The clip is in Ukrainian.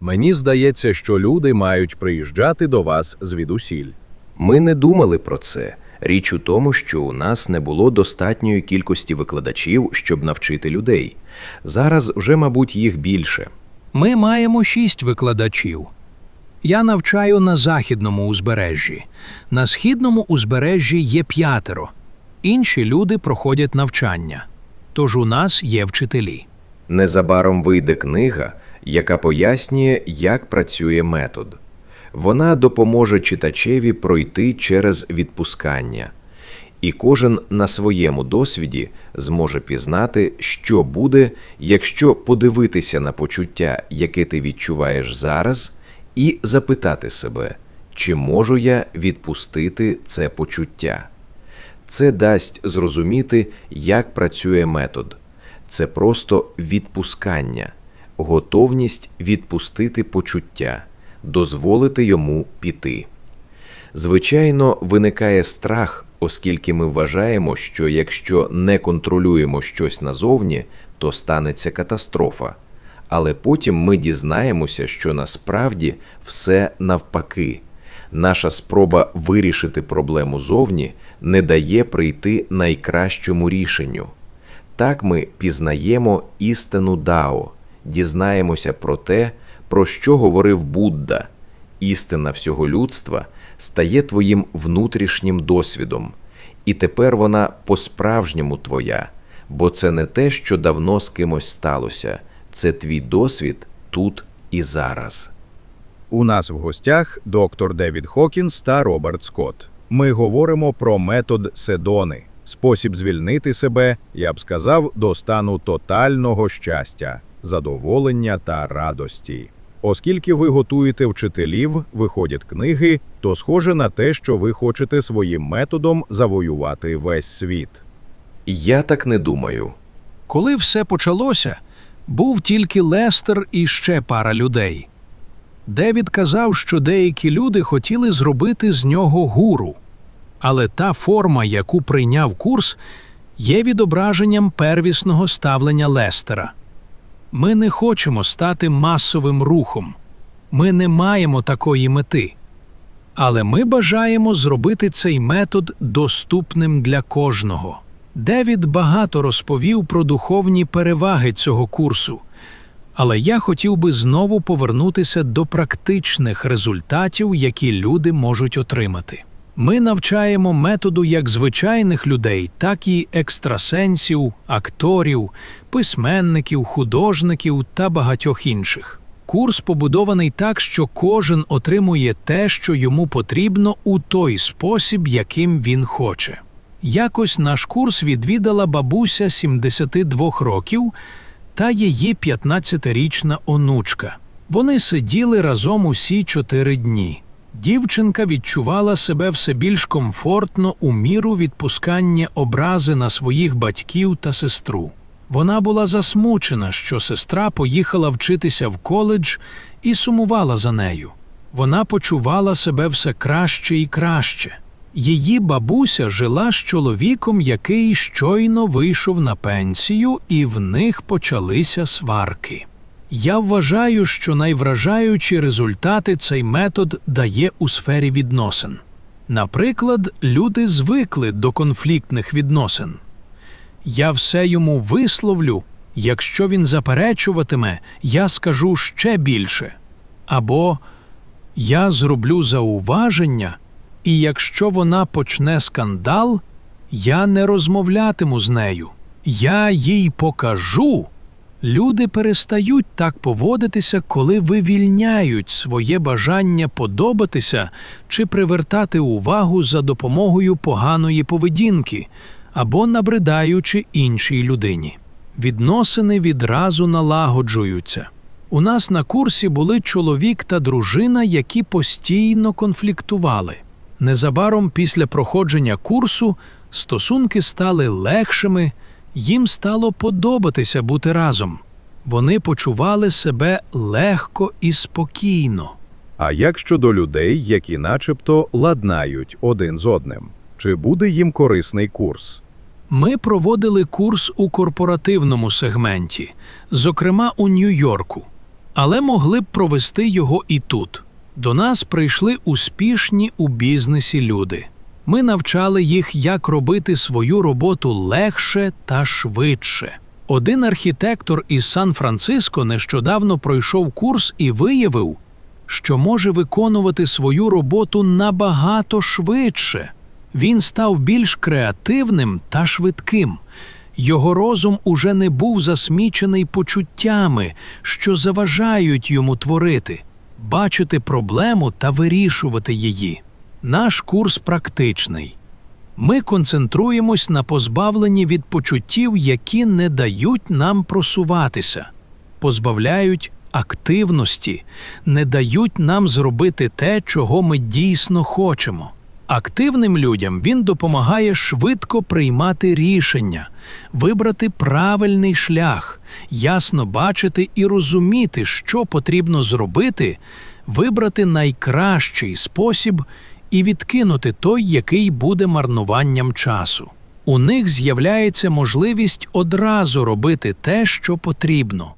Мені здається, що люди мають приїжджати до вас звідусіль. Ми не думали про це. Річ у тому, що у нас не було достатньої кількості викладачів, щоб навчити людей. Зараз вже, мабуть, їх більше. Ми маємо шість викладачів. Я навчаю на західному узбережжі. На східному узбережжі є п'ятеро. Інші люди проходять навчання. Тож у нас є вчителі. Незабаром вийде книга, яка пояснює, як працює метод. Вона допоможе читачеві пройти через відпускання, і кожен на своєму досвіді зможе пізнати, що буде, якщо подивитися на почуття, яке ти відчуваєш зараз, і запитати себе, чи можу я відпустити це почуття. Це дасть зрозуміти, як працює метод. Це просто відпускання, готовність відпустити почуття, дозволити йому піти. Звичайно, виникає страх, оскільки ми вважаємо, що якщо не контролюємо щось назовні, то станеться катастрофа. Але потім ми дізнаємося, що насправді все навпаки. Наша спроба вирішити проблему зовні не дає прийти найкращому рішенню. Так ми пізнаємо істину Дао, дізнаємося про те, про що говорив Будда. Істина всього людства стає твоїм внутрішнім досвідом, і тепер вона по-справжньому твоя, бо це не те, що давно з кимось сталося, це твій досвід тут і зараз. У нас в гостях доктор Девід Хокінс та Роберт Скотт. Ми говоримо про метод Седони, спосіб звільнити себе, я б сказав, до стану тотального щастя, задоволення та радості. Оскільки ви готуєте вчителів, виходять книги, то схоже на те, що ви хочете своїм методом завоювати весь світ. Я так не думаю. Коли все почалося, був тільки Лестер і ще пара людей. Девід казав, що деякі люди хотіли зробити з нього гуру. Але та форма, яку прийняв курс, є відображенням первісного ставлення Лестера. Ми не хочемо стати масовим рухом. Ми не маємо такої мети. Але ми бажаємо зробити цей метод доступним для кожного. Девід багато розповів про духовні переваги цього курсу, але я хотів би знову повернутися до практичних результатів, які люди можуть отримати. Ми навчаємо методу як звичайних людей, так і екстрасенсів, акторів, письменників, художників та багатьох інших. Курс побудований так, що кожен отримує те, що йому потрібно у той спосіб, яким він хоче. Якось наш курс відвідала бабуся 72 років та її 15-річна онучка. Вони сиділи разом усі чотири дні. Дівчинка відчувала себе все більш комфортно у міру відпускання образи на своїх батьків та сестру. Вона була засмучена, що сестра поїхала вчитися в коледж і сумувала за нею. Вона почувала себе все краще і краще. Її бабуся жила з чоловіком, який щойно вийшов на пенсію, і в них почалися сварки. Я вважаю, що найвражаючі результати цей метод дає у сфері відносин. Наприклад, люди звикли до конфліктних відносин. Я все йому висловлю, якщо він заперечуватиме, я скажу ще більше. Або я зроблю зауваження, і якщо вона почне скандал, я не розмовлятиму з нею. Я їй покажу. Люди перестають так поводитися, коли вивільняють своє бажання подобатися чи привертати увагу за допомогою поганої поведінки або набридаючи іншій людині. Відносини відразу налагоджуються. У нас на курсі були чоловік та дружина, які постійно конфліктували. Незабаром після проходження курсу стосунки стали легшими, їм стало подобатися бути разом. Вони почували себе легко і спокійно. А як щодо людей, які начебто ладнають один з одним? Чи буде їм корисний курс? Ми проводили курс у корпоративному сегменті, зокрема у Нью-Йорку. але могли б провести його і тут. До нас прийшли успішні у бізнесі люди. Ми навчали їх, як робити свою роботу легше та швидше. Один архітектор із Сан-Франциско нещодавно пройшов курс і виявив, що може виконувати свою роботу набагато швидше. Він став більш креативним та швидким. Його розум уже не був засмічений почуттями, що заважають йому творити, бачити проблему та вирішувати її. Наш курс практичний. Ми концентруємось на позбавленні від почуттів, які не дають нам просуватися, позбавляють активності, не дають нам зробити те, чого ми дійсно хочемо. Активним людям він допомагає швидко приймати рішення, вибрати правильний шлях, ясно бачити і розуміти, що потрібно зробити, вибрати найкращий спосіб і відкинути той, який буде марнуванням часу. У них з'являється можливість одразу робити те, що потрібно.